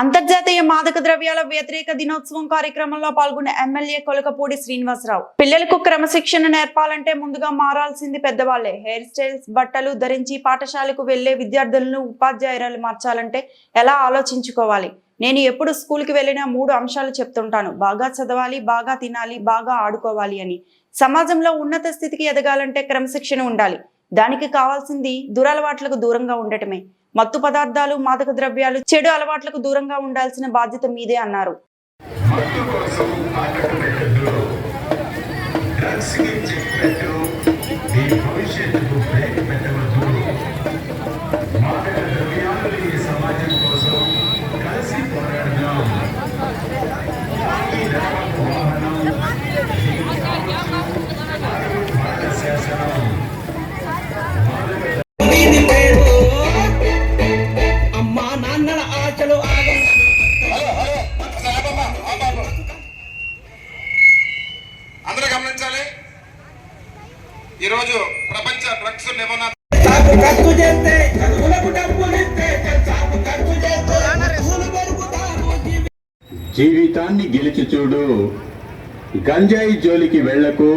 అంతర్జాతీయ మాదక ద్రవ్యాల వ్యతిరేక దినోత్సవం కార్యక్రమంలో పాల్గొన్న ఎమ్మెల్యే కొలకపూడి శ్రీనివాసరావు. పిల్లలకు క్రమశిక్షణ నేర్పాలంటే ముందుగా మారాల్సింది పెద్దవాళ్ళే. హెయిర్ స్టైల్స్ బట్టలు ధరించి పాఠశాలకు వెళ్ళే విద్యార్థులను ఉపాధ్యాయురాలు మార్చాలంటే ఎలా ఆలోచించుకోవాలి? నేను ఎప్పుడు స్కూల్కి వెళ్ళినా మూడు అంశాలు చెప్తుంటాను. బాగా చదవాలి బాగా తినాలి బాగా ఆడుకోవాలి అని. సమాజంలో ఉన్నత స్థితికి ఎదగాలంటే క్రమశిక్షణ ఉండాలి. దానికి కావాల్సింది దురలవాట్లకు దూరంగా ఉండటమే. మత్తు పదార్థాలు మాదక ద్రవ్యాలు చెడు అలవాట్లకు దూరంగా ఉండాల్సిన బాధ్యత మీదే అన్నారు. మత్తు నాన్నల ఆశలు ఆగం అందరూ గమనించాలి? ఈరోజు ప్రపంచ డ్రగ్స్ నిబంధన ఖర్చు చేస్తే చదువులకు డబ్బులు ఇస్తే సాగు ఖర్చు చేస్తే స్కూలు పెరుగుతారు జీవి- జీవితాన్ని గెలిచి చూడు. గంజాయి జోలికి వెళ్ళకు